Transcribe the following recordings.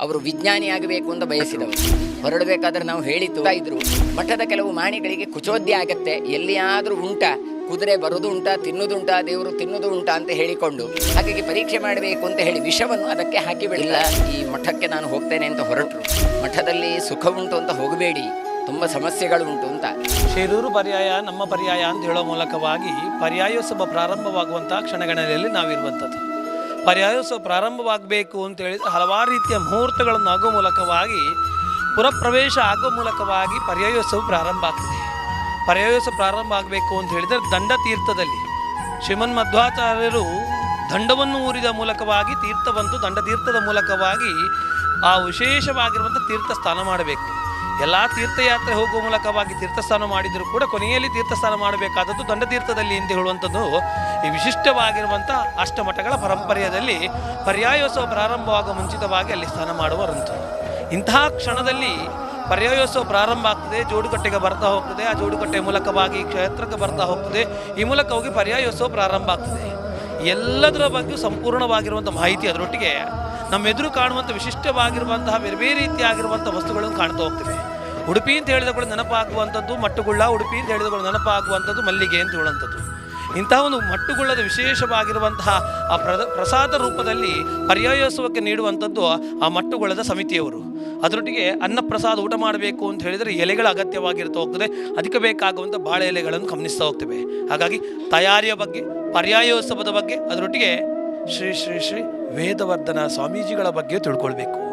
ಅವರು ವಿಜ್ಞಾನಿಯಾಗಬೇಕು ಅಂತ ಬಯಸಿದವರು. ಹೊರಡಬೇಕಾದ್ರೆ ನಾವು ಹೇಳಿತು ಇದ್ರು. ಮಠದ ಕೆಲವು ಮಾಣಿಗಳಿಗೆ ಕುಚೋದ್ಯ ಆಗತ್ತೆ. ಎಲ್ಲಿಯಾದರೂ ಉಂಟಾ. ಕುದುರೆ ಬರೋದು ಉಂಟಾ ತಿನ್ನುದುಂಟಾ ದೇವರು ತಿನ್ನುದು ಉಂಟಾ ಅಂತ ಹೇಳಿಕೊಂಡು. ಹಾಗಾಗಿ ಪರೀಕ್ಷೆ ಮಾಡಬೇಕು ಅಂತ ಹೇಳಿ ವಿಷವನ್ನು ಅದಕ್ಕೆ ಹಾಕಿ ಬಿಡಿಲ್ಲ ಈ ಮಠಕ್ಕೆ ನಾನು ಹೋಗ್ತೇನೆ ಅಂತ ಹೊರಟರು. ಮಠದಲ್ಲಿ ಸುಖ ಉಂಟು ಅಂತ ಹೋಗಬೇಡಿ. ತುಂಬ ಸಮಸ್ಯೆಗಳು ಉಂಟು ಅಂತ. ಶಿರೂರು ಪರ್ಯಾಯ, ನಮ್ಮ ಪರ್ಯಾಯ ಅಂತ ಹೇಳೋ ಮೂಲಕವಾಗಿ ಪರ್ಯಾಯೋತ್ಸವ ಪ್ರಾರಂಭವಾಗುವಂತಹ ಕ್ಷಣಗಣನೆಯಲ್ಲಿ ನಾವಿರುವಂಥದ್ದು. ಪರ್ಯಾಯೋತ್ಸವ ಪ್ರಾರಂಭವಾಗಬೇಕು ಅಂತ ಹಲವಾರು ರೀತಿಯ ಮುಹೂರ್ತಗಳನ್ನು ಆಗುವ ಮೂಲಕವಾಗಿ, ಪುರಪ್ರವೇಶ ಆಗುವ ಮೂಲಕವಾಗಿ ಪರ್ಯಾಯೋತ್ಸವ ಪ್ರಾರಂಭ ಆಗ್ತದೆ. ಪರ್ಯಾಯೋತ್ಸವ ಪ್ರಾರಂಭ ಆಗಬೇಕು ಅಂತ ಹೇಳಿದರೆ ದಂಡ ತೀರ್ಥದಲ್ಲಿ. ಶ್ರೀಮನ್ ಮಧ್ವಾಚಾರ್ಯರು ದಂಡವನ್ನು ಊರಿದ ಮೂಲಕವಾಗಿ ತೀರ್ಥವಂತು ದಂಡ ತೀರ್ಥದ ಮೂಲಕವಾಗಿ ಆ ವಿಶೇಷವಾಗಿರುವಂಥ ತೀರ್ಥ ಸ್ನಾನ ಮಾಡಬೇಕು. ಎಲ್ಲ ತೀರ್ಥಯಾತ್ರೆ ಹೋಗುವ ಮೂಲಕವಾಗಿ ತೀರ್ಥಸ್ಥಾನ ಮಾಡಿದರೂ ಕೂಡ ಕೊನೆಯಲ್ಲಿ ತೀರ್ಥಸ್ಥಾನ ಮಾಡಬೇಕಾದದ್ದು ದಂಡತೀರ್ಥದಲ್ಲಿ ಎಂದು ಹೇಳುವಂಥದ್ದು ಈ ವಿಶಿಷ್ಟವಾಗಿರುವಂಥ ಅಷ್ಟಮಠಗಳ ಪರಂಪರೆಯಲ್ಲಿ ಪರ್ಯಾಯೋತ್ಸವ ಪ್ರಾರಂಭವಾಗುವ ಮುಂಚಿತವಾಗಿ ಅಲ್ಲಿ ಸ್ನಾನ ಮಾಡುವರಂಥದ್ದು ಇಂತಹ ಕ್ಷಣದಲ್ಲಿ ಪರ್ಯಾಯೋತ್ಸವ ಪ್ರಾರಂಭ ಆಗ್ತದೆ ಜೋಡುಕಟ್ಟೆಗೆ ಬರ್ತಾ ಹೋಗ್ತದೆ, ಆ ಜೋಡುಕಟ್ಟೆ ಮೂಲಕವಾಗಿ ಕ್ಷೇತ್ರಕ್ಕೆ ಬರ್ತಾ ಹೋಗ್ತದೆ, ಈ ಮೂಲಕ ಹೋಗಿ ಪರ್ಯಾಯೋತ್ಸವ ಪ್ರಾರಂಭ ಆಗ್ತದೆ. ಎಲ್ಲದರ ಬಗ್ಗೆ ಸಂಪೂರ್ಣವಾಗಿರುವಂಥ ಮಾಹಿತಿ ಅದರೊಟ್ಟಿಗೆ ನಮ್ಮೆದುರು ಕಾಣುವಂಥ ವಿಶಿಷ್ಟವಾಗಿರುವಂತಹ ಬೇರೆ ಬೇರೆ ರೀತಿಯಾಗಿರುವಂಥ ವಸ್ತುಗಳನ್ನು ಕಾಣ್ತಾ ಹೋಗ್ತೇವೆ. ಉಡುಪಿ ಅಂತ ಹೇಳಿದ ಕೂಡ ನೆನಪಾಗುವಂಥದ್ದು, ಮಟ್ಟುಗುಳ್ಳ, ಉಡುಪಿ ಅಂತ ಹೇಳಿದ ಕೂಡ ನೆನಪಾಗುವಂಥದ್ದು, ಮಲ್ಲಿಗೆ ಅಂತ ಹೇಳುವಂಥದ್ದು. ಇಂತಹ ಒಂದು ಮಟ್ಟುಗುಳ್ಳದ ವಿಶೇಷವಾಗಿರುವಂತಹ ಆ ಪ್ರದ, ಪ್ರಸಾದ ರೂಪದಲ್ಲಿ ಪರ್ಯಾಯೋತ್ಸವಕ್ಕೆ ನೀಡುವಂಥದ್ದು ಆ ಮಟ್ಟುಗುಳ್ಳದ ಸಮಿತಿಯವರು. ಅದರೊಟ್ಟಿಗೆ ಅನ್ನ ಪ್ರಸಾದ ಊಟ ಮಾಡಬೇಕು ಅಂತ ಹೇಳಿದರೆ ಎಲೆಗಳ ಅಗತ್ಯವಾಗಿರ್ತಾ ಹೋಗ್ತದೆ. ಅದಕ್ಕೆ ಬೇಕಾಗುವಂಥ ಬಾಳೆ ಎಲೆಗಳನ್ನು ಗಮನಿಸ್ತಾ ಹೋಗ್ತೇವೆ. ಹಾಗಾಗಿ ತಯಾರಿಯ ಬಗ್ಗೆ, ಪರ್ಯಾಯೋತ್ಸವದ ಬಗ್ಗೆ, ಅದರೊಟ್ಟಿಗೆ ಶ್ರೀ ಶ್ರೀ ಶ್ರೀ ವೇದವರ್ಧನ ಸ್ವಾಮೀಜಿಗಳ ಬಗ್ಗೆ ತಿಳ್ಕೊಳ್ಬೇಕು.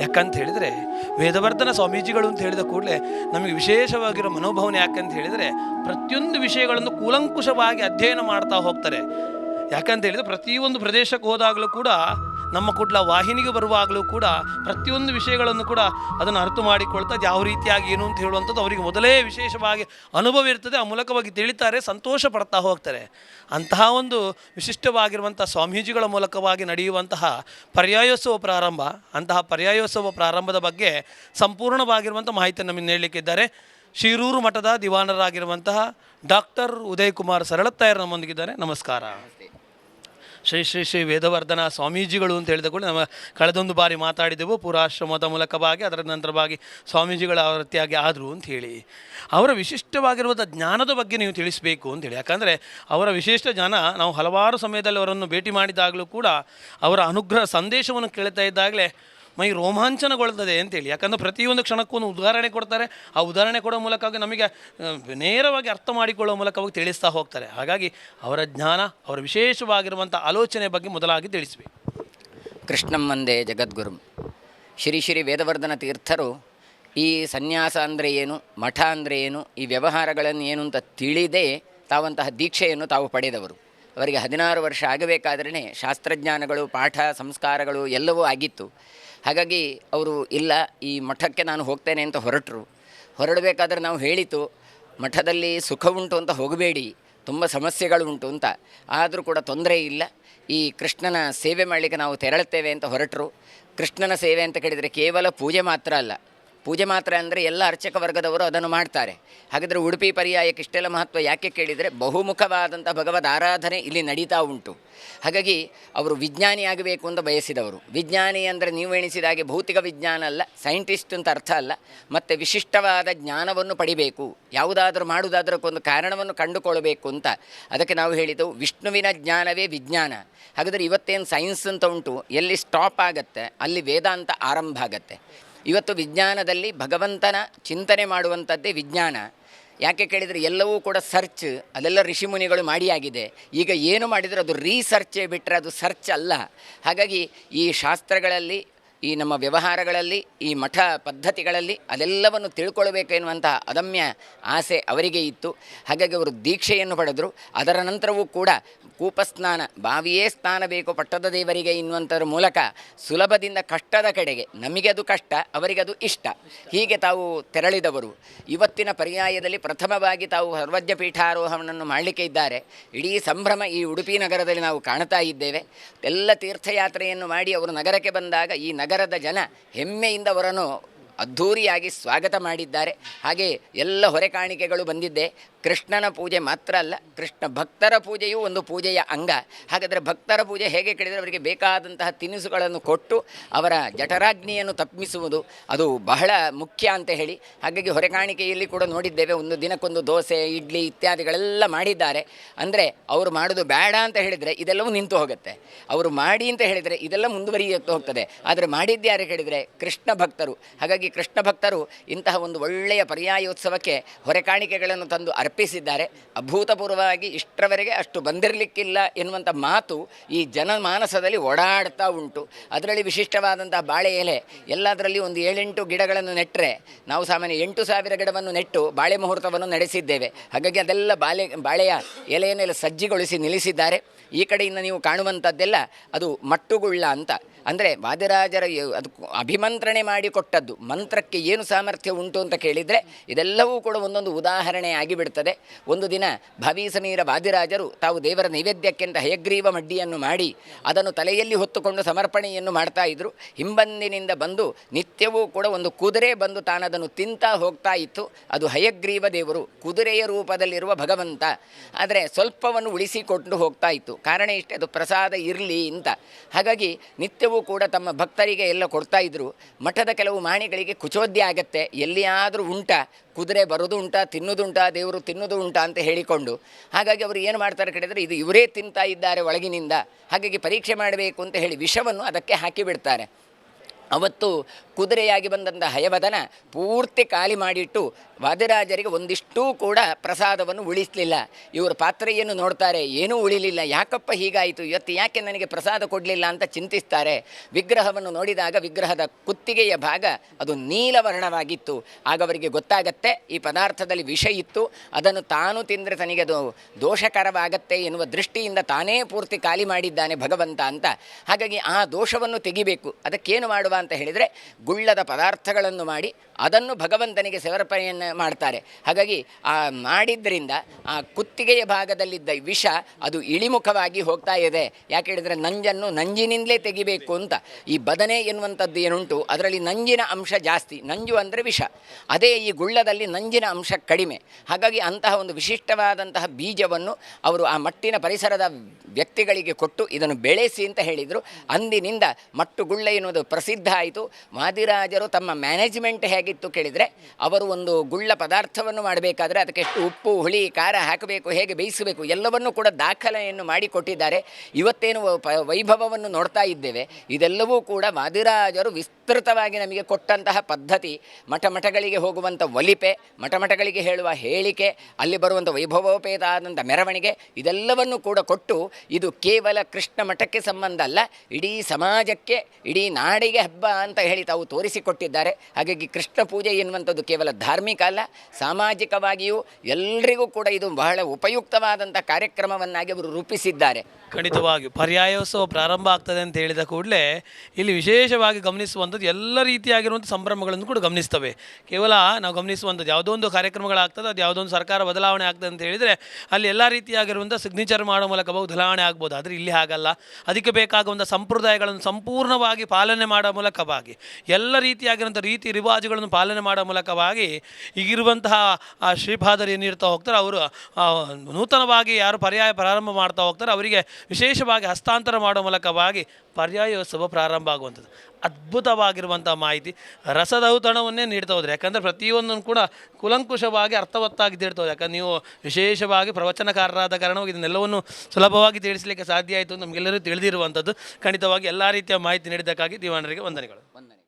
ಯಾಕಂತ ಹೇಳಿದರೆ ವೇದವರ್ಧನ ಸ್ವಾಮೀಜಿಗಳು ಅಂತ ಹೇಳಿದ ಕೂಡಲೇ ನಮಗೆ ವಿಶೇಷವಾಗಿರೋ ಮನೋಭಾವನೆ ಯಾಕಂತ ಹೇಳಿದರೆ ಪ್ರತಿಯೊಂದು ವಿಷಯಗಳನ್ನು ಕೂಲಂಕುಷವಾಗಿ ಅಧ್ಯಯನ ಮಾಡ್ತಾ ಹೋಗ್ತಾರೆ. ಯಾಕಂತ ಹೇಳಿದರೆ ಪ್ರತಿಯೊಂದು ಪ್ರದೇಶಕ್ಕೆ ಹೋದಾಗಲೂ ಕೂಡ ನಮ್ಮ ಕುಡ್ಲ ವಾಹಿನಿಗೆ ಬರುವಾಗಲೂ ಕೂಡ ಪ್ರತಿಯೊಂದು ವಿಷಯಗಳನ್ನು ಕೂಡ ಅದನ್ನು ಅರ್ಥ ಮಾಡಿಕೊಳ್ತಾ ಯಾವ ರೀತಿಯಾಗಿ ಏನು ಅಂತ ಹೇಳುವಂಥದ್ದು ಅವರಿಗೆ ಮೊದಲೇ ವಿಶೇಷವಾಗಿ ಅನುಭವ ಇರ್ತದೆ, ಆ ಮೂಲಕವಾಗಿ ತಿಳಿತಾರೆ, ಸಂತೋಷ ಪಡ್ತಾ ಹೋಗ್ತಾರೆ. ಅಂತಹ ಒಂದು ವಿಶಿಷ್ಟವಾಗಿರುವಂಥ ಸ್ವಾಮೀಜಿಗಳ ಮೂಲಕವಾಗಿ ನಡೆಯುವಂತಹ ಪರ್ಯಾಯೋತ್ಸವ ಪ್ರಾರಂಭ, ಅಂತಹ ಪರ್ಯಾಯೋತ್ಸವ ಪ್ರಾರಂಭದ ಬಗ್ಗೆ ಸಂಪೂರ್ಣವಾಗಿರುವಂಥ ಮಾಹಿತಿಯನ್ನು ನಮಗೆ ನೀಡಲಿಕ್ಕಿದ್ದಾರೆ ಶಿರೂರು ಮಠದ ದಿವಾನರಾಗಿರುವಂತಹ ಡಾಕ್ಟರ್ ಉದಯ್ ಕುಮಾರ್ ಸರಳತ್ತಾಯರ್ ನಮ್ಮೊಂದಿಗಿದ್ದಾರೆ. ನಮಸ್ಕಾರ. ಶ್ರೀ ಶ್ರೀ ಶ್ರೀ ವೇದವರ್ಧನ ಸ್ವಾಮೀಜಿಗಳು ಅಂತ ಹೇಳಿದ ಕೂಡ ನಮ್ಮ ಕಳೆದೊಂದು ಬಾರಿ ಮಾತಾಡಿದೆವು. ಪುರಾಶ್ರಮದ ಮೂಲಕವಾಗಿ, ಅದರ ನಂತರವಾಗಿ ಸ್ವಾಮೀಜಿಗಳ ಆವೃತ್ತಿಯಾಗಿ ಆದರು ಅಂತ ಹೇಳಿ. ಅವರ ವಿಶಿಷ್ಟವಾಗಿರುವಂಥ ಜ್ಞಾನದ ಬಗ್ಗೆ ನೀವು ತಿಳಿಸಬೇಕು ಅಂತೇಳಿ ಯಾಕಂದರೆ ಅವರ ವಿಶಿಷ್ಟ ಜ್ಞಾನ ನಾವು ಹಲವಾರು ಸಮಯದಲ್ಲಿ ಅವರನ್ನು ಭೇಟಿ ಮಾಡಿದಾಗಲೂ ಕೂಡ ಅವರ ಅನುಗ್ರಹ ಸಂದೇಶವನ್ನು ಕೇಳ್ತಾ ಇದ್ದಾಗಲೇ ಮೈ ರೋಮಾಂಚನಗೊಳ್ತದೆ ಅಂತೇಳಿ. ಯಾಕಂದರೆ ಪ್ರತಿಯೊಂದು ಕ್ಷಣಕ್ಕೂ ಒಂದು ಉದಾಹರಣೆ ಕೊಡ್ತಾರೆ. ಆ ಉದಾಹರಣೆ ಕೊಡೋ ಮೂಲಕವಾಗಿ ನಮಗೆ ನೇರವಾಗಿ ಅರ್ಥ ಮಾಡಿಕೊಳ್ಳುವ ಮೂಲಕವಾಗಿ ತಿಳಿಸ್ತಾ ಹೋಗ್ತಾರೆ. ಹಾಗಾಗಿ ಅವರ ಜ್ಞಾನ, ಅವರ ವಿಶೇಷವಾಗಿರುವಂಥ ಆಲೋಚನೆ ಬಗ್ಗೆ ಮೊದಲಾಗಿ ತಿಳಿಸಬೇಕು. ಕೃಷ್ಣಂ ವಂದೇ ಜಗದ್ಗುರುಂ. ಶ್ರೀ ಶ್ರೀ ವೇದವರ್ಧನ ತೀರ್ಥರು ಈ ಸನ್ಯಾಸ ಅಂದರೆ ಏನು, ಮಠ ಅಂದರೆ ಏನು, ಈ ವ್ಯವಹಾರಗಳನ್ನು ಏನು ಅಂತ ತಿಳಿದೇ ತಾವಂತಹ ದೀಕ್ಷೆಯನ್ನು ತಾವು ಪಡೆದವರು. ಅವರಿಗೆ ಹದಿನಾರು ವರ್ಷ ಆಗಬೇಕಾದ್ರೇ ಶಾಸ್ತ್ರಜ್ಞಾನಗಳು, ಪಾಠ, ಸಂಸ್ಕಾರಗಳು ಎಲ್ಲವೂ ಆಗಿತ್ತು. ಹಾಗಾಗಿ ಅವರು, ಇಲ್ಲ, ಈ ಮಠಕ್ಕೆ ನಾನು ಹೋಗ್ತೇನೆ ಅಂತ ಹೊರಟರು. ಹೊರಡಬೇಕಾದ್ರೆ ನಾವು ಹೇಳಿತು, ಮಠದಲ್ಲಿ ಸುಖ ಉಂಟು ಅಂತ ಹೋಗಬೇಡಿ, ತುಂಬ ಸಮಸ್ಯೆಗಳು ಉಂಟು ಅಂತ. ಆದರೂ ಕೂಡ ತೊಂದರೆ ಇಲ್ಲ. ಈ ಕೃಷ್ಣನ ಸೇವೆ ಮಾಡಲಿಕ್ಕೆ ನಾವು ತೆರಳುತ್ತೇವೆ ಅಂತ ಹೊರಟರು. ಕೃಷ್ಣನ ಸೇವೆ ಅಂತ ಕೇಳಿದರೆ ಕೇವಲ ಪೂಜೆ ಮಾತ್ರ ಅಲ್ಲ ಪೂಜೆ ಮಾತ್ರ ಅಂದರೆ ಎಲ್ಲ ಅರ್ಚಕ ವರ್ಗದವರು ಅದನ್ನು ಮಾಡ್ತಾರೆ. ಹಾಗಿದ್ರೆ ಉಡುಪಿ ಪರ್ಯಾಯಕ್ಕೆ ಇಷ್ಟೆಲ್ಲ ಮಹತ್ವ ಯಾಕೆ ಕೇಳಿದರೆ ಬಹುಮುಖವಾದಂಥ ಭಗವದ್ ಆರಾಧನೆ ಇಲ್ಲಿ ನಡೀತಾ ಉಂಟು. ಹಾಗಾಗಿ ಅವರು ವಿಜ್ಞಾನಿ ಆಗಬೇಕು ಅಂತ ಬಯಸಿದವರು. ವಿಜ್ಞಾನಿ ಅಂದರೆ ನೀವು ಎಣಿಸಿದ ಹಾಗೆ ಭೌತಿಕ ವಿಜ್ಞಾನ ಅಲ್ಲ, ಸೈಂಟಿಸ್ಟ್ ಅಂತ ಅರ್ಥ ಅಲ್ಲ, ಮತ್ತು ವಿಶಿಷ್ಟವಾದ ಜ್ಞಾನವನ್ನು ಪಡಿಬೇಕು. ಯಾವುದಾದರೂ ಮಾಡುವುದಾದ್ರಕ್ಕೊಂದು ಕಾರಣವನ್ನು ಕಂಡುಕೊಳ್ಳಬೇಕು ಅಂತ. ಅದಕ್ಕೆ ನಾವು ಹೇಳಿದ್ದು ವಿಷ್ಣುವಿನ ಜ್ಞಾನವೇ ವಿಜ್ಞಾನ. ಹಾಗಾದರೆ ಇವತ್ತೇನು ಸೈನ್ಸ್ ಅಂತ ಉಂಟು, ಎಲ್ಲಿ ಸ್ಟಾಪ್ ಆಗತ್ತೆ, ಅಲ್ಲಿ ವೇದಾಂತ ಆರಂಭ ಆಗತ್ತೆ. ಇವತ್ತು ವಿಜ್ಞಾನದಲ್ಲಿ ಭಗವಂತನ ಚಿಂತನೆ ಮಾಡುವಂಥದ್ದೇ ವಿಜ್ಞಾನ. ಯಾಕೆ ಕೇಳಿದರೆ ಎಲ್ಲವೂ ಕೂಡ ಸರ್ಚ್, ಅದೆಲ್ಲ ಋಷಿಮುನಿಗಳು ಮಾಡಿಯಾಗಿದೆ. ಈಗ ಏನು ಮಾಡಿದರೂ ಅದು ರೀಸರ್ಚೇ ಬಿಟ್ಟರೆ ಅದು ಸರ್ಚ್ ಅಲ್ಲ. ಹಾಗಾಗಿ ಈ ಶಾಸ್ತ್ರಗಳಲ್ಲಿ ಈ ನಮ್ಮ ವ್ಯವಹಾರಗಳಲ್ಲಿ, ಈ ಮಠ ಪದ್ಧತಿಗಳಲ್ಲಿ ಅದೆಲ್ಲವನ್ನು ತಿಳ್ಕೊಳ್ಬೇಕೆನ್ನುವಂತಹ ಅದಮ್ಯ ಆಸೆ ಅವರಿಗೆ ಇತ್ತು. ಹಾಗಾಗಿ ಅವರು ದೀಕ್ಷೆಯನ್ನು ಪಡೆದರು. ಅದರ ನಂತರವೂ ಕೂಡ ಕೂಪಸ್ನಾನ, ಬಾವಿಯೇ ಸ್ನಾನ ಬೇಕು ಪಟ್ಟದ ದೇವರಿಗೆ ಎನ್ನುವಂಥದ್ರ ಮೂಲಕ ಸುಲಭದಿಂದ ಕಷ್ಟದ ಕಡೆಗೆ ನಮಗೆ ಅದು ಕಷ್ಟ ಅವರಿಗೆ ಅದು ಇಷ್ಟ, ಹೀಗೆ ತಾವು ತೆರಳಿದವರು. ಇವತ್ತಿನ ಪರ್ಯಾಯದಲ್ಲಿ ಪ್ರಥಮವಾಗಿ ತಾವು ಸರ್ವಜ್ಞ ಪೀಠಾರೋಹಣವನ್ನು ಮಾಡಲಿಕ್ಕೆ ಇದ್ದಾರೆ. ಇಡೀ ಸಂಭ್ರಮ ಈ ಉಡುಪಿ ನಗರದಲ್ಲಿ ನಾವು ಕಾಣ್ತಾ ಇದ್ದೇವೆ. ಎಲ್ಲ ತೀರ್ಥಯಾತ್ರೆಯನ್ನು ಮಾಡಿ ಅವರು ನಗರಕ್ಕೆ ಬಂದಾಗ ಈ ನಗರದ ಜನ ಹೆಮ್ಮೆಯಿಂದ ಅವರನ್ನು ಅದ್ಧೂರಿಯಾಗಿ ಸ್ವಾಗತ ಮಾಡಿದ್ದಾರೆ. ಹಾಗೆ ಎಲ್ಲ ಹೊರೆ ಕಾಣಿಕೆಗಳು ಬಂದಿದ್ದೆ. ಕೃಷ್ಣನ ಪೂಜೆ ಮಾತ್ರ ಅಲ್ಲ, ಕೃಷ್ಣ ಭಕ್ತರ ಪೂಜೆಯೂ ಒಂದು ಪೂಜೆಯ ಅಂಗ. ಹಾಗಾದರೆ ಭಕ್ತರ ಪೂಜೆ ಹೇಗೆ ಕೇಳಿದರೆ ಅವರಿಗೆ ಬೇಕಾದಂತಹ ತಿನಿಸುಗಳನ್ನು ಕೊಟ್ಟು ಅವರ ಜಠರಾಗ್ನಿಯನ್ನು ತಪ್ಪಿಸುವುದು, ಅದು ಬಹಳ ಮುಖ್ಯ ಅಂತ ಹೇಳಿ. ಹಾಗಾಗಿ ಹೊರೆ ಕಾಣಿಕೆಯಲ್ಲಿ ಕೂಡ ನೋಡಿದ್ದೇವೆ, ಒಂದು ದಿನಕ್ಕೊಂದು ದೋಸೆ, ಇಡ್ಲಿ ಇತ್ಯಾದಿಗಳೆಲ್ಲ ಮಾಡಿದ್ದಾರೆ. ಅಂದರೆ ಅವರು ಮಾಡೋದು ಬೇಡ ಅಂತ ಹೇಳಿದರೆ ಇದೆಲ್ಲವೂ ನಿಂತು ಹೋಗುತ್ತೆ. ಅವರು ಮಾಡಿ ಅಂತ ಹೇಳಿದರೆ ಇದೆಲ್ಲ ಮುಂದುವರಿಯುತ್ತಾ ಹೋಗ್ತದೆ. ಆದರೆ ಮಾಡಿದ್ದ್ಯಾರು ಹೇಳಿದರೆ ಕೃಷ್ಣ ಭಕ್ತರು. ಹಾಗಾಗಿ ಕೃಷ್ಣ ಭಕ್ತರು ಇಂತಹ ಒಂದು ಒಳ್ಳೆಯ ಪರ್ಯಾಯೋತ್ಸವಕ್ಕೆ ಹೊರೆ ಕಾಣಿಕೆಗಳನ್ನು ತಂದು ಅರ್ಪಿಸಿದ್ದಾರೆ. ಅಭೂತಪೂರ್ವವಾಗಿ ಇಷ್ಟರವರೆಗೆ ಅಷ್ಟು ಬಂದಿರಲಿಕ್ಕಿಲ್ಲ ಎನ್ನುವಂಥ ಮಾತು ಈ ಜನಮಾನಸದಲ್ಲಿ ಓಡಾಡ್ತಾ ಉಂಟು. ಅದರಲ್ಲಿ ವಿಶಿಷ್ಟವಾದಂಥ ಬಾಳೆ ಎಲೆ, ಎಲ್ಲದರಲ್ಲಿ ಒಂದು ಏಳೆಂಟು ಗಿಡಗಳನ್ನು ನೆಟ್ಟರೆ ನಾವು ಸಾಮಾನ್ಯ ಎಂಟು ಸಾವಿರ ಗಿಡವನ್ನು ನೆಟ್ಟು ಬಾಳೆ ಮುಹೂರ್ತವನ್ನು ನಡೆಸಿದ್ದೇವೆ. ಹಾಗಾಗಿ ಅದೆಲ್ಲ ಬಾಳೆ, ಬಾಳೆಯ ಎಲೆಯನ್ನೆಲ್ಲ ಸಜ್ಜಿಗೊಳಿಸಿ ನಿಲ್ಲಿಸಿದ್ದಾರೆ. ಈ ಕಡೆಯಿಂದ ನೀವು ಕಾಣುವಂಥದ್ದೆಲ್ಲ ಅದು ಮಟ್ಟುಗುಳ್ಳ ಅಂತ. ಅಂದರೆ ವಾದಿರಾಜರ ಅದು ಅಭಿಮಂತ್ರಣೆ ಮಾಡಿಕೊಟ್ಟದ್ದು. ಮಂತ್ರಕ್ಕೆ ಏನು ಸಾಮರ್ಥ್ಯ ಉಂಟು ಅಂತ ಕೇಳಿದರೆ ಇದೆಲ್ಲವೂ ಕೂಡ ಒಂದೊಂದು ಉದಾಹರಣೆ ಆಗಿಬಿಡ್ತದೆ. ಒಂದು ದಿನ ಭವಿ ಸಮೀರ ವಾದಿರಾಜರು ತಾವು ದೇವರ ನೈವೇದ್ಯಕ್ಕೆಂತ ಹಯಗ್ರೀವ ಮಡ್ಡಿಯನ್ನು ಮಾಡಿ ಅದನ್ನು ತಲೆಯಲ್ಲಿ ಹೊತ್ತುಕೊಂಡು ಸಮರ್ಪಣೆಯನ್ನು ಮಾಡ್ತಾ ಇದ್ದರು ಹಿಂಬಂದಿನಿಂದ ಬಂದು ನಿತ್ಯವೂ ಕೂಡ ಒಂದು ಕುದುರೆ ಬಂದು ತಾನದನ್ನು ತಿಂತಾ ಹೋಗ್ತಾ ಇತ್ತು. ಅದು ಹಯಗ್ರೀವ ದೇವರು ಕುದುರೆಯ ರೂಪದಲ್ಲಿರುವ ಭಗವಂತ. ಆದರೆ ಸ್ವಲ್ಪವನ್ನು ಉಳಿಸಿಕೊಂಡು ಹೋಗ್ತಾ ಇತ್ತು. ಕಾರಣ ಇಷ್ಟೇ, ಅದು ಪ್ರಸಾದ ಇರಲಿ ಅಂತ. ಹಾಗಾಗಿ ನಿತ್ಯವೂ ಕೂಡ ತಮ್ಮ ಭಕ್ತರಿಗೆ ಎಲ್ಲ ಕೊಡ್ತಾ ಇದ್ದರು ಮಠದ ಕೆಲವು ಮಾಣಿಗಳಿಗೆ ಕುಚೋದ್ಯ ಆಗತ್ತೆ. ಎಲ್ಲಿಯಾದರೂ ಉಂಟ. ಕುದುರೆ ಬರೋದು ಉಂಟಾ ತಿನ್ನೋದುಂಟಾ ದೇವರು ತಿನ್ನೋದು ಉಂಟಾ ಅಂತ ಹೇಳಿಕೊಂಡು. ಹಾಗಾಗಿ ಅವರು ಏನು ಮಾಡ್ತಾರೆ ಕೇಳಿದರೆ ಇದು ಇವರೇ ತಿಂತಾ ಇದ್ದಾರೆ ಒಳಗಿನಿಂದ. ಹಾಗಾಗಿ ಪರೀಕ್ಷೆ ಮಾಡಬೇಕು ಅಂತ ಹೇಳಿ ವಿಷವನ್ನು ಅದಕ್ಕೆ ಹಾಕಿಬಿಡ್ತಾರೆ. ಅವತ್ತು ಕುದುರೆಯಾಗಿ ಬಂದಂಥ ಹಯವದನ ಪೂರ್ತಿ ಖಾಲಿ ಮಾಡಿಟ್ಟು ವಾದಿರಾಜರಿಗೆ ಒಂದಿಷ್ಟೂ ಕೂಡ ಪ್ರಸಾದವನ್ನು ಉಳಿಸಲಿಲ್ಲ. ಇವರು ಪಾತ್ರೆಯನ್ನು ನೋಡ್ತಾರೆ, ಏನೂ ಉಳಿಲಿಲ್ಲ. ಯಾಕಪ್ಪ ಹೀಗಾಯಿತು? ಇವತ್ತು ಯಾಕೆ ನನಗೆ ಪ್ರಸಾದ ಕೊಡಲಿಲ್ಲ ಅಂತ ಚಿಂತಿಸ್ತಾರೆ. ವಿಗ್ರಹವನ್ನು ನೋಡಿದಾಗ ವಿಗ್ರಹದ ಕುತ್ತಿಗೆಯ ಭಾಗ ಅದು ನೀಲವರ್ಣವಾಗಿತ್ತು. ಆಗ ಅವರಿಗೆ ಗೊತ್ತಾಗತ್ತೆ, ಈ ಪದಾರ್ಥದಲ್ಲಿ ವಿಷ ಇತ್ತು. ಅದನ್ನು ತಾನು ತಿಂದರೆ ತನಗೆ ಅದು ದೋಷಕರವಾಗತ್ತೆ ಎನ್ನುವ ದೃಷ್ಟಿಯಿಂದ ತಾನೇ ಪೂರ್ತಿ ಖಾಲಿ ಮಾಡಿದ್ದಾನೆ ಭಗವಂತ ಅಂತ. ಹಾಗಾಗಿ ಆ ದೋಷವನ್ನು ತೆಗಿಬೇಕು. ಅದಕ್ಕೇನು ಮಾಡುವ? ಅಂತ ಹೇಳಿದರೆ ಗುಳ್ಳದ ಪದಾರ್ಥಗಳನ್ನು ಮಾಡಿ ಅದನ್ನು ಭಗವಂತನಿಗೆ ಸಮರ್ಪಣೆಯನ್ನು ಮಾಡ್ತಾರೆ. ಹಾಗಾಗಿ ಆ ಮಾಡಿದ್ರಿಂದ ಆ ಕುತ್ತಿಗೆಯ ಭಾಗದಲ್ಲಿದ್ದ ವಿಷ ಅದು ಇಳಿಮುಖವಾಗಿ ಹೋಗ್ತಾ ಇದೆ. ಯಾಕೆ ಹೇಳಿದರೆ ನಂಜನ್ನು ನಂಜಿನಿಂದಲೇ ತೆಗಿಬೇಕು ಅಂತ. ಈ ಬದನೆ ಎನ್ನುವಂಥದ್ದು ಏನುಂಟು, ಅದರಲ್ಲಿ ನಂಜಿನ ಅಂಶ ಜಾಸ್ತಿ. ನಂಜು ಅಂದರೆ ವಿಷ. ಅದೇ ಈ ಗುಳ್ಳದಲ್ಲಿ ನಂಜಿನ ಅಂಶ ಕಡಿಮೆ. ಹಾಗಾಗಿ ಅಂತಹ ಒಂದು ವಿಶಿಷ್ಟವಾದಂತಹ ಬೀಜವನ್ನು ಅವರು ಆ ಮಟ್ಟಿನ ಪರಿಸರದ ವ್ಯಕ್ತಿಗಳಿಗೆ ಕೊಟ್ಟು ಇದನ್ನು ಬೆಳೆಸಿ ಅಂತ ಹೇಳಿದರು. ಅಂದಿನಿಂದ ಮಟ್ಟು ಗುಳ್ಳೆ ಎನ್ನುವುದು ಪ್ರಸಿದ್ಧ ಆಯಿತು. ಮಾದಿರಾಜರು ತಮ್ಮ ಮ್ಯಾನೇಜ್ಮೆಂಟ್ ಹೇಗಿತ್ತು ಕೇಳಿದರೆ, ಅವರು ಒಂದು ಗುಳ್ಳ ಪದಾರ್ಥವನ್ನು ಮಾಡಬೇಕಾದ್ರೆ ಅದಕ್ಕೆ ಎಷ್ಟು ಉಪ್ಪು, ಹುಳಿ, ಖಾರ ಹಾಕಬೇಕು, ಹೇಗೆ ಬೇಯಿಸಬೇಕು, ಎಲ್ಲವನ್ನೂ ಕೂಡ ದಾಖಲೆಯನ್ನು ಮಾಡಿಕೊಟ್ಟಿದ್ದಾರೆ ಇವತ್ತೇನು ವೈಭವವನ್ನು ನೋಡ್ತಾ ಇದ್ದೇವೆ. ಇದೆಲ್ಲವೂ ಕೂಡ ವಾದಿರಾಜರು ವಿಸ್ತೃತವಾಗಿ ನಮಗೆ ಕೊಟ್ಟಂತಹ ಪದ್ಧತಿ. ಮಠಮಠಗಳಿಗೆ ಹೋಗುವಂಥ ಒಲಿಪೆ, ಮಠಮಠಗಳಿಗೆ ಹೇಳುವ ಹೇಳಿಕೆ, ಅಲ್ಲಿ ಬರುವಂಥ ವೈಭವೋಪೇತ ಆದಂಥ ಮೆರವಣಿಗೆ, ಇದೆಲ್ಲವನ್ನು ಕೂಡ ಕೊಟ್ಟು ಇದು ಕೇವಲ ಕೃಷ್ಣ ಮಠಕ್ಕೆ ಸಂಬಂಧ ಅಲ್ಲ, ಇಡೀ ಸಮಾಜಕ್ಕೆ, ಇಡೀ ನಾಡಿಗೆ ಹಬ್ಬ ಅಂತ ಹೇಳಿ ತಾವು ತೋರಿಸಿಕೊಟ್ಟಿದ್ದಾರೆ. ಹಾಗಾಗಿ ಕೃಷ್ಣ ಪೂಜೆ ಎನ್ನುವಂಥದ್ದು ಕೇವಲ ಧಾರ್ಮಿಕ ಅಲ್ಲ, ಸಾಮಾಜಿಕವಾಗಿಯೂ ಎಲ್ಲರಿಗೂ ಕೂಡ ಇದು ಬಹಳ ಉಪಯುಕ್ತವಾದಂಥ ಕಾರ್ಯಕ್ರಮವನ್ನಾಗಿ ಅವರು ರೂಪಿಸಿದ್ದಾರೆ. ಖಂಡಿತವಾಗಿ, ಪರ್ಯಾಯೋತ್ಸವ ಪ್ರಾರಂಭ ಆಗ್ತದೆ ಅಂತ ಹೇಳಿದ ಕೂಡಲೇ ಇಲ್ಲಿ ವಿಶೇಷವಾಗಿ ಗಮನಿಸುವಂಥದ್ದು ಎಲ್ಲ ರೀತಿಯಾಗಿರುವಂಥ ಸಂಭ್ರಮಗಳನ್ನು ಕೂಡ ಗಮನಿಸ್ತವೆ. ಕೇವಲ ನಾವು ಗಮನಿಸುವಂಥದ್ದು ಯಾವುದೋ ಒಂದು ಕಾರ್ಯಕ್ರಮಗಳಾಗ್ತದೆ, ಅದು ಯಾವುದೋ ಒಂದು ಸರ್ಕಾರ ಬದಲಾವಣೆ ಆಗ್ತದೆ ಅಂತ ಹೇಳಿದರೆ ಅಲ್ಲಿ ಎಲ್ಲ ರೀತಿಯಾಗಿರುವಂಥ ಸಿಗ್ನೇಚರ್ ಮಾಡೋ ಮೂಲಕ ಬದಲಾವಣೆ ಆಗ್ಬೋದು. ಆದರೆ ಇಲ್ಲಿ ಹಾಗಲ್ಲ. ಅದಕ್ಕೆ ಬೇಕಾಗುವಂಥ ಸಂಪ್ರದಾಯಗಳನ್ನು ಸಂಪೂರ್ಣವಾಗಿ ಪಾಲನೆ ಮಾಡೋ ಮೂಲಕವಾಗಿ ಎಲ್ಲ ರೀತಿಯಾಗಿರುವಂಥ ರೀತಿ ರಿವಾಜುಗಳನ್ನು ಪಾಲನೆ ಮಾಡೋ ಮೂಲಕವಾಗಿ ಈಗಿರುವಂತಹ ಶ್ರೀಪಾದರು ಏನಿರ್ತಾ ಹೋಗ್ತಾರೆ. ಅವರು ನೂತನವಾಗಿ ಯಾರು ಪರ್ಯಾಯ ಪ್ರಾರಂಭ ಮಾಡ್ತಾ ಹೋಗ್ತಾರೆ, ಅವರಿಗೆ ವಿಶೇಷವಾಗಿ ಹಸ್ತಾಂತರ ಮಾಡೋ ಮೂಲಕವಾಗಿ ಪರ್ಯಾಯೋತ್ಸವ ಪ್ರಾರಂಭ ಆಗುವಂಥದ್ದು. ಅದ್ಭುತವಾಗಿರುವಂಥ ಮಾಹಿತಿ. ರಸದೌತಣವನ್ನೇ ನೀಡ್ತಾ ಹೋದ್ರೆ, ಯಾಕಂದರೆ ಪ್ರತಿಯೊಂದನ್ನು ಕೂಡ ಕುಲಂಕುಷವಾಗಿ, ಅರ್ಥವತ್ತಾಗಿ ತಿಳ್ತಾ ಹೋದ್ರೆ, ಯಾಕಂದ್ರೆ ನೀವು ವಿಶೇಷವಾಗಿ ಪ್ರವಚನಕಾರರಾದ ಕಾರಣವಾಗಿ ಇದನ್ನೆಲ್ಲವನ್ನು ಸುಲಭವಾಗಿ ತಿಳಿಸಲಿಕ್ಕೆ ಸಾಧ್ಯ ಆಯಿತು ನಮಗೆಲ್ಲರೂ ತಿಳಿದಿರುವಂಥದ್ದು. ಖಂಡಿತವಾಗಿ ಎಲ್ಲ ರೀತಿಯ ಮಾಹಿತಿ ನೀಡಿದ್ದಕ್ಕಾಗಿ ದಿವಾಣರಿಗೆ ವಂದನೆಗಳು. ವಂದನೆ